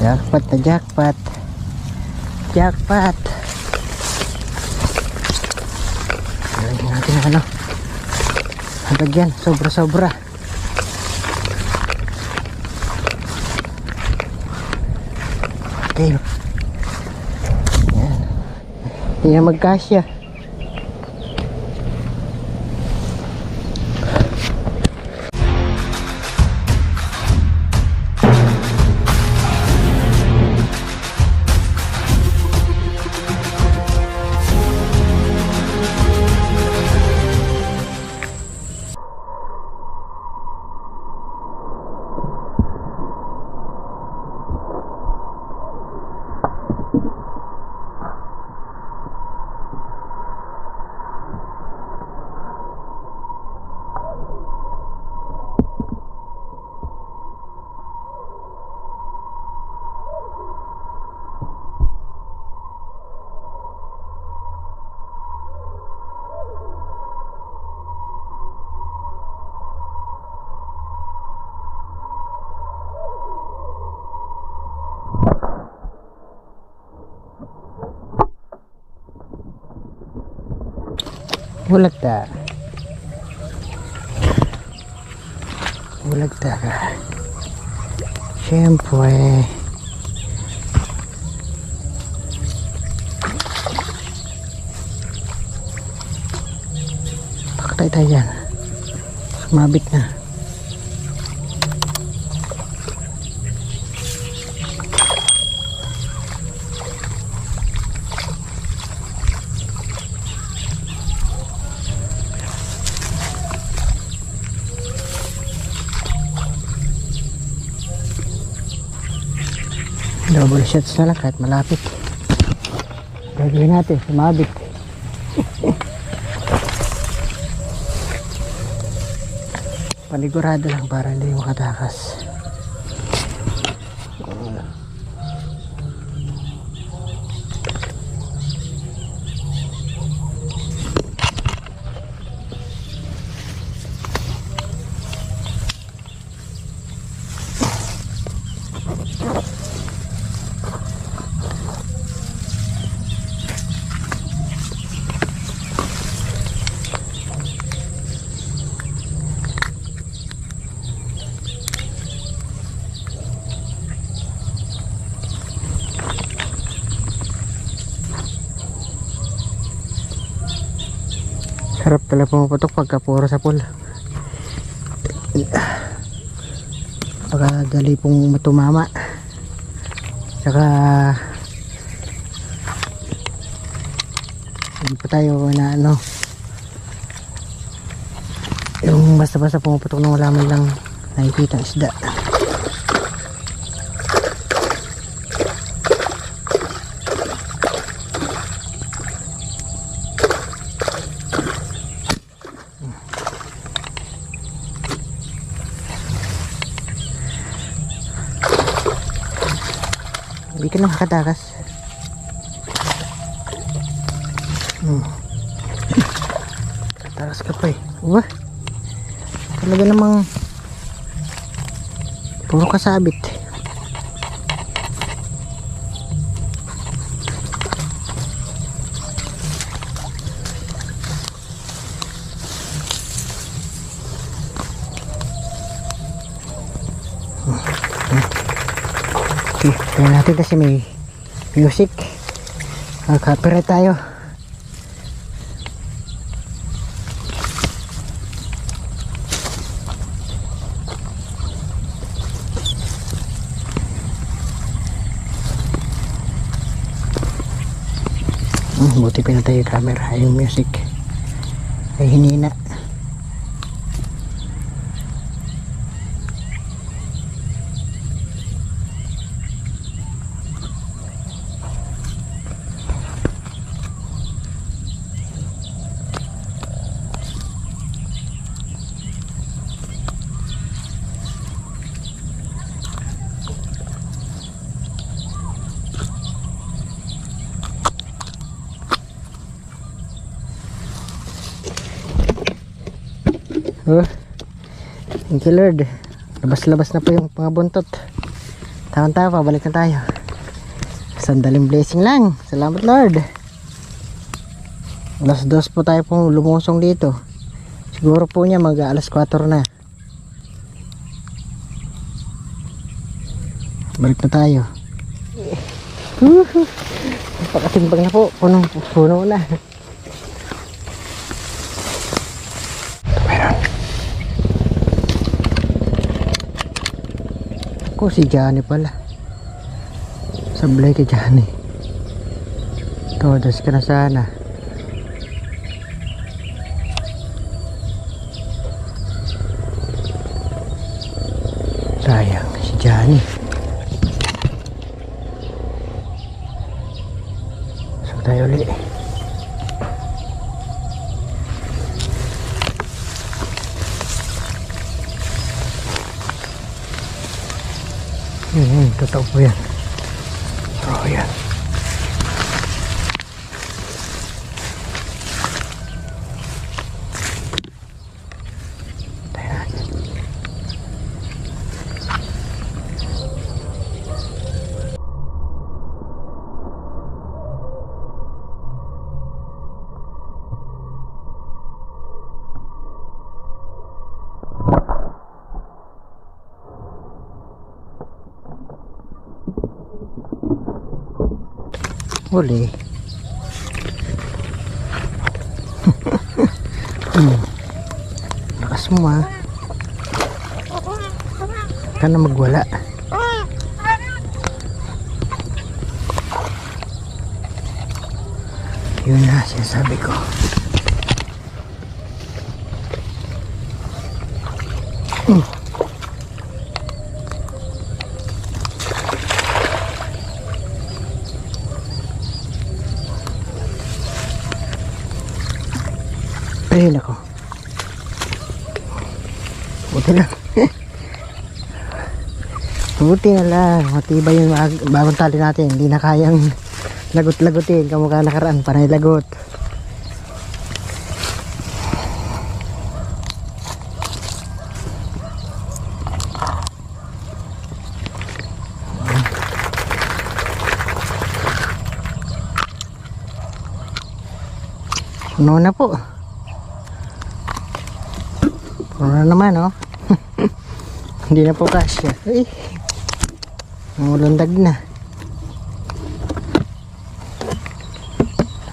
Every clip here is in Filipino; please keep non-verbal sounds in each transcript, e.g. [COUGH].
Jackpot na jackpot. Jackpot. Lagyan natin ano. Hanggang yan. Sobra-sobra. Okay. Yan. Na magkasya. Bulag ta. Bulag ta ka. Siyempre. Pakatay tayo dyan. Sumabit na. Double shots na lang kahit malapit. Gagawin natin, sumabit. Panigurado lang para hindi makatakas. Sarap talaga pumapatok pagka puro sa pool. Pagka dali pong matumama. Saka hindi pa tayo na ano yung basta-basta pumapatok nang wala man lang nakikita isda. Makatakas. Hmm. Katakas ka pa eh. Uwa. Talaga namang puro kasabit. Okay, tingnan natin kasi may music. Uh, copyright tayo. Hmm, buti pinatay yung camera. Yung music ay hinina. Oh. Thank you Lord. Labas-labas na po yung mga buntot. Tama tayo, pabalik na tayo. Sandaling blessing lang. Salamat Lord. Alas dos po tayo pong lumusong dito. Siguro po niya mag alas 4 na. Balik na tayo. Napakatimbang na po. Punong puno na. Ako si Johnny pala. Sablay kay Johnny. Todas ka na sana. Sayang si Johnny. So tayo ulit. Hmm, totoo po yan. Totoo yan. Tayo natin. Huli. hmm. [LAUGHS] Lakas mo ha. Ka na magwala. Yun na sinasabi ko. Hmm. Ayun ako. [LAUGHS] Buti na lang. Matibay yung ag- bagong tali natin. Hindi na kayang lagot-lagutin. Kamukha nakaraan. Panay lagot. Puno na po. Puno na naman, oh. Hindi na po kasya. Ay. Nangulandag na.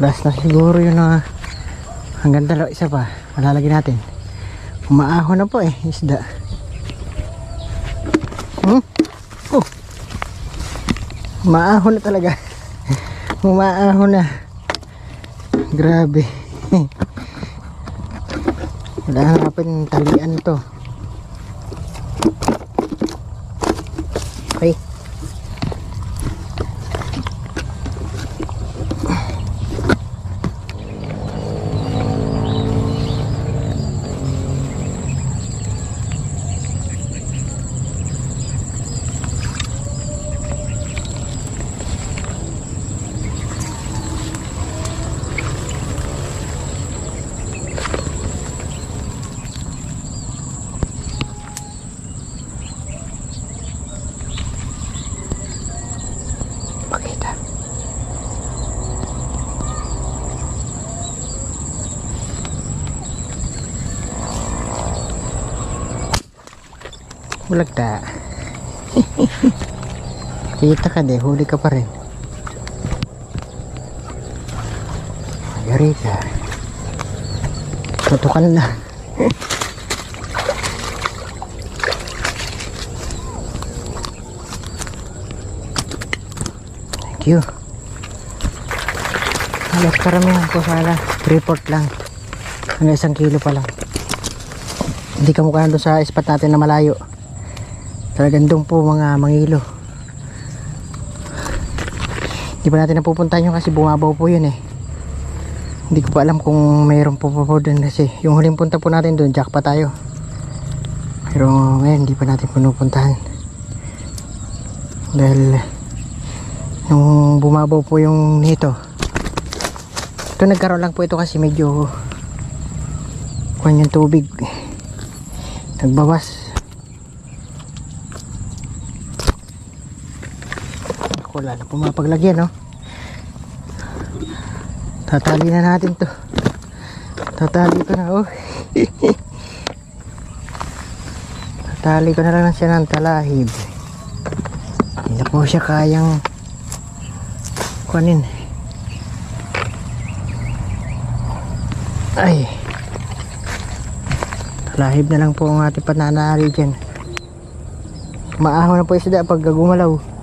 Last na siguro yun na hanggang dalawa isa pa. Malalagyan natin. Umaahon na po eh, isda. Hmm? Oh. Umaahon na talaga. [LAUGHS] Umaahon na. Grabe. [LAUGHS] Wala hanapin talian to. Okay. Pakita. Bulag ta. Kita ka de, huli ka pa rin. Yari ka. Tutukan na. Thank you. Halos karamihan po sana. Report lang. Hanggang isang kilo pa lang. Hindi ka mukha doon sa spot natin na malayo. Talagang doon po mga mangilo. Hindi pa natin napupuntahan yun kasi bumabaw po yun eh. Hindi ko pa alam kung mayroon po pa po doon kasi yung huling punta po natin doon, jack pa tayo. Pero ngayon hindi pa natin pinupuntahan. Dahil nung bumabaw po yung nito. Ito nagkaroon lang po ito kasi medyo kuhan yung tubig. Nagbabas. Wala na pumapaglagyan no? Tatali na natin to. Tatali ko na oh. [LAUGHS] Tatali ko na lang siya ng talahib. Hindi na po siya kayang kunin ay. Talahib na lang po ang ating pananari dyan. Maaho na po isda pag gumalaw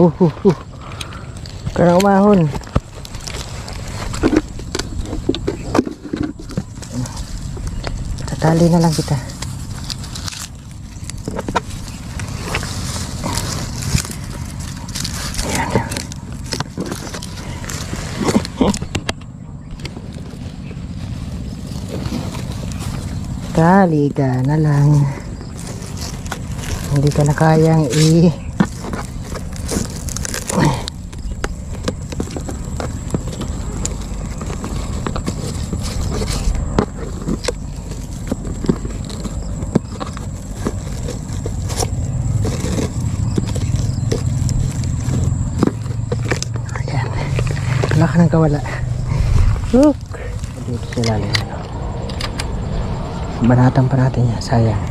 Uh, uh, uh. Karang umahon. Tatali na lang kita. Tali ka na lang. Hindi ka na kayang i- Ayan. Wala ka nang kawala. Look. Dito sa lalim. ano. Banatan pa natin yan. Sayang.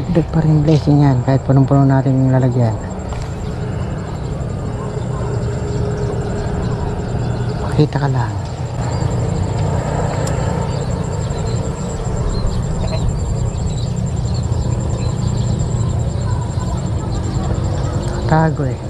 Dagdag pa rin blessing yan. Kahit punong-puno natin yung lalagyan. Makita ka lang. Tago eh.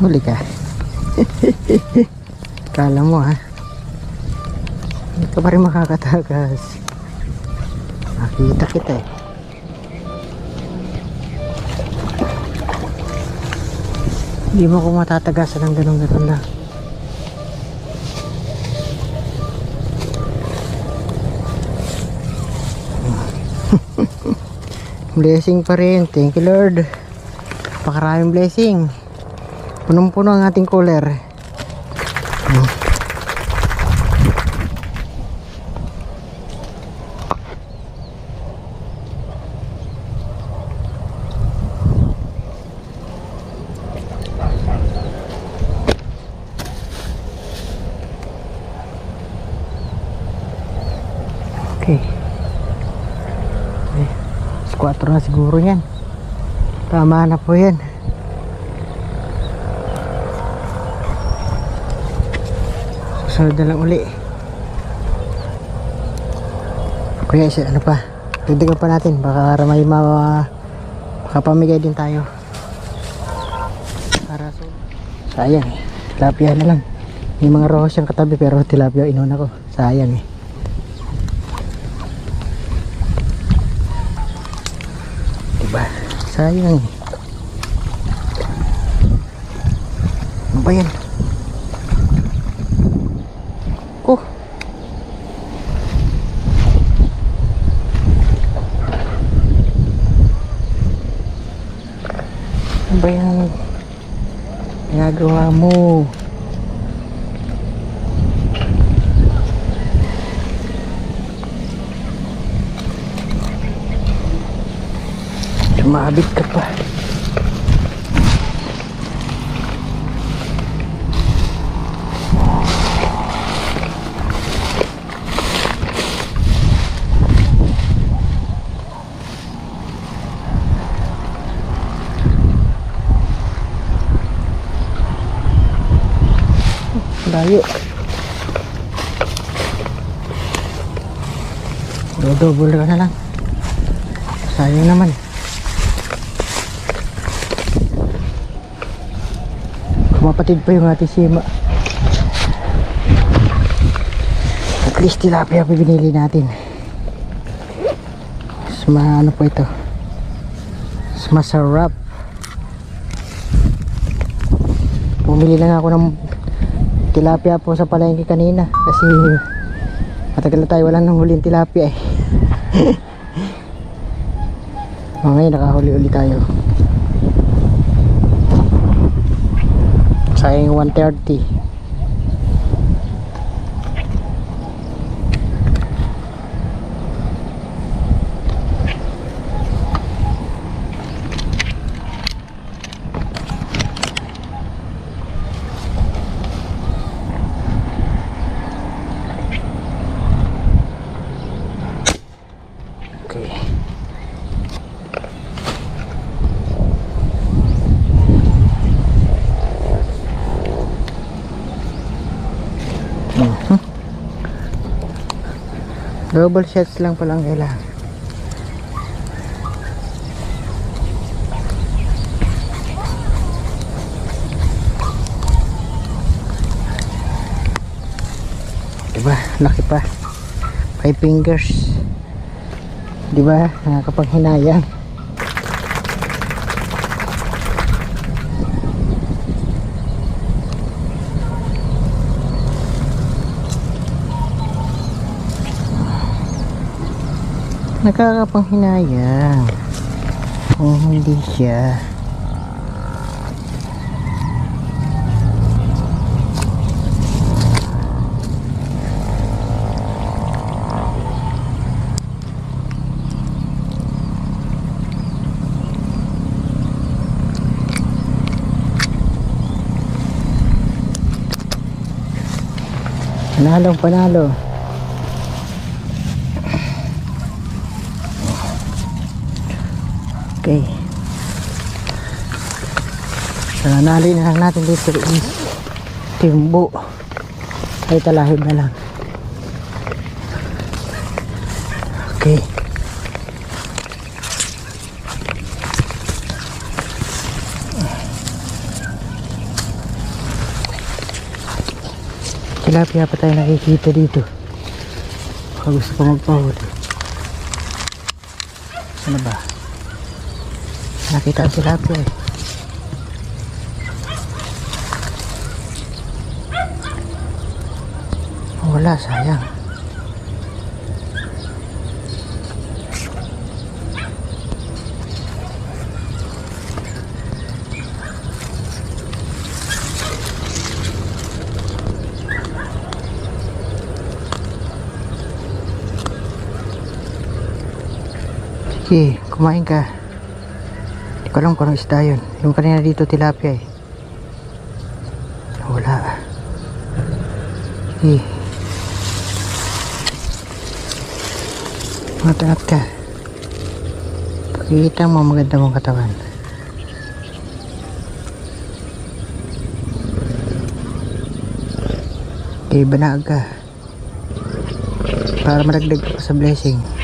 Huli ka. [LAUGHS] Kala mo ha. Hindi ka pa rin makakatakas. Nakita kita eh. Hindi mo ko matatagasan ng ganun ganun lang. [LAUGHS] blessing pa rin. Thank you Lord. Pakaraming blessing. Punong-puno ang ating cooler. Okay. Eh, squatter na siguro yan. Tama na po yan. Susunod na lang uli. Kuya, isa, ano pa? Dagdagan pa natin. Baka may ma... Baka pamigay din tayo. Para so... Sayang eh. Tilapia na lang. May mga rohos siyang katabi pero tilapia inuna ko. Sayang eh. Diba? Sayang eh. Ano ba yan? Ba yan? Ginagawa mo. Sumabit ka pa. layo. Dodobol ka na lang. Sayang naman. Kumapatid pa yung ating sima. At least tilapia pa binili natin. Mas maano po ito. Mas masarap. Bumili lang ako ng tilapia po sa palengke kanina kasi matagal na tayo wala nang huling tilapia eh. [LAUGHS] O ngayon nakahuli uli tayo. Sayang 130. Double shots lang palang kailangan. Diba? Laki pa. Five fingers. Diba? Nakakapanghinayang. Nakakapanghinayang. Kung hindi siya. Panalong panalo. Okay. So, nanali na lang natin dito is timbo. Ay, talahib na lang. Okay. Tilapia pa tayo nakikita dito. Baka gusto ko magpahuli. Ano ba? Nakita tilapia eh. Wala, sayang. Sige, kumain ka. Anong isda yun. Yung kanina dito tilapia eh. Wala. Sige. Matangat ka. Pakikita mo maganda mong katawan. Okay, banag ka. Para malagdag ka sa blessing.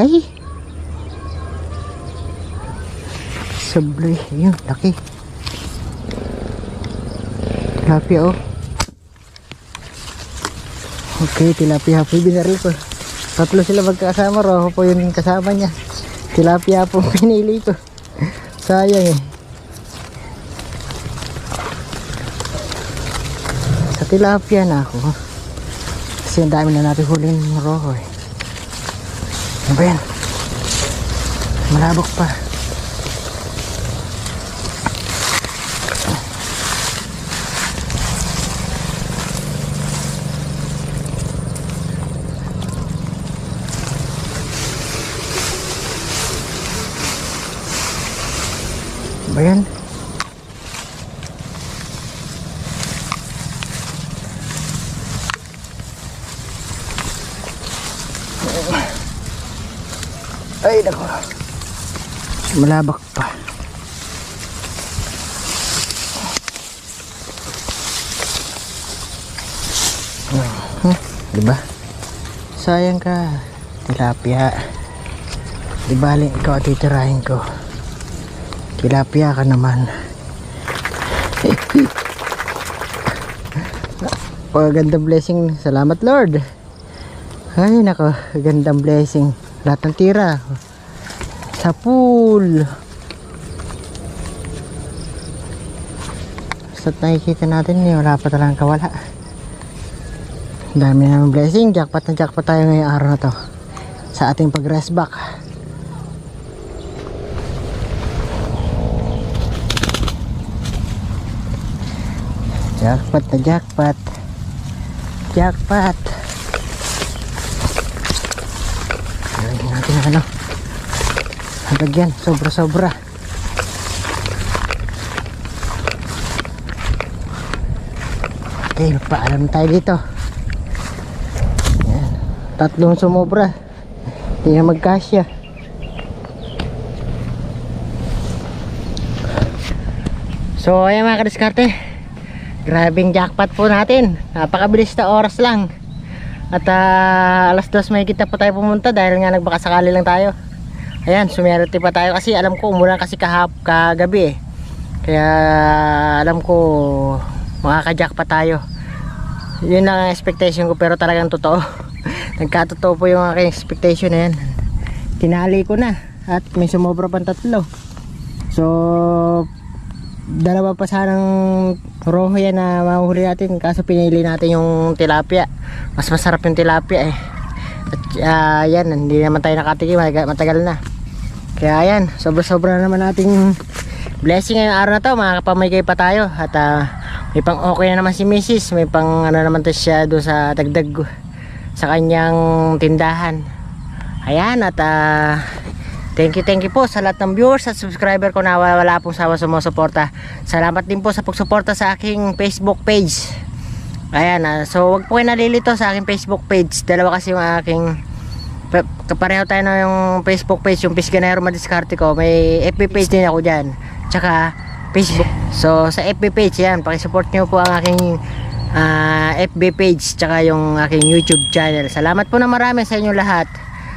Ay! Sablay. Ayun, laki. Tilapia oh. Okay, tilapia po yung binaril ko. Tatlo sila magkasama. Roho po yung kasama niya. Tilapia po [LAUGHS] pinili ko. Sayang eh. Sa tilapia na ako. Kasi ang dami na natin huling roho eh. Ano ba yan? Malabok pa. Ano ba yan? malabak pa huh, hmm, diba? Sayang ka tilapia. Di bali ikaw titirahin ko. Tilapia ka naman. [LAUGHS] Pagandang blessing. Salamat lord. Ay nako gandang blessing. Lahat ng tira. Sa pool. Sa nakikita natin, eh, wala pa talagang kawala. Dami naman blessing. Jackpot na jackpot tayo ngayong araw na to. Sa ating pag-rest back. Jackpot na jackpot. Jackpot. Lagyan natin ang ano. Hanggang yan. Sobra-sobra. Okay, magpaalam tayo dito. Yan. Tatlong sumobra. Hindi na magkasya. So, ayan mga kadiskarte. Grabing jackpot po natin. Napakabilis na oras lang. At ah, alas dos may kita pa tayo pumunta dahil nga nagbakasakali lang tayo. Ayan, sumerti pa tayo kasi alam ko umulan kasi kahap kagabi eh. Kaya alam ko makaka-jackpot tayo. Yun lang ang expectation ko pero talagang totoo. [LAUGHS] Nagkatotoo po yung aking expectation na yan. Tinali ko na at may sumobra pang tatlo. So, dalawa pa sanang roho yan na mahuhuli natin kaso pinili natin yung tilapia mas masarap yung tilapia eh at ah, yan hindi naman tayo nakatikim matagal na kaya yan sobra sobra na naman nating blessing ngayong araw na to mga kapamigay pa tayo at ah, may pang okay na naman si Mrs. may pang ano naman to siya doon sa dagdag sa kanyang tindahan ayan at ah, Thank you, thank you po sa lahat ng viewers at subscriber ko na wala pong sawa sumusuporta. Salamat din po sa pagsuporta sa aking Facebook page. Ayan, ah, so wag po kayo nalilito sa aking Facebook page. Dalawa kasi yung aking kapareho tayo na yung Facebook page, yung Pisganero Madiskarte ko. May FB page din ako dyan. Tsaka Facebook. So sa FB page yan, pakisupport nyo po ang aking ah, FB page tsaka yung aking YouTube channel. Salamat po na marami sa inyo lahat.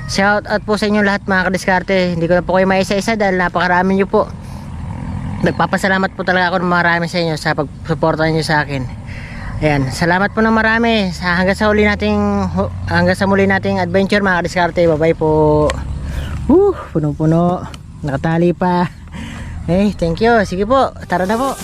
Shout out po sa inyo lahat mga kadiskarte. Hindi ko na po kayo maisa-isa dahil napakarami nyo po. Nagpapasalamat po talaga ako ng marami sa inyo sa pagsuporta niyo sa akin. Ayan, salamat po ng marami. Sa hanggang sa uli nating hanggang sa muli nating adventure mga kadiskarte. Bye-bye po. Woo, puno-puno. Nakatali pa. Eh, thank you. Sige po, tara na po.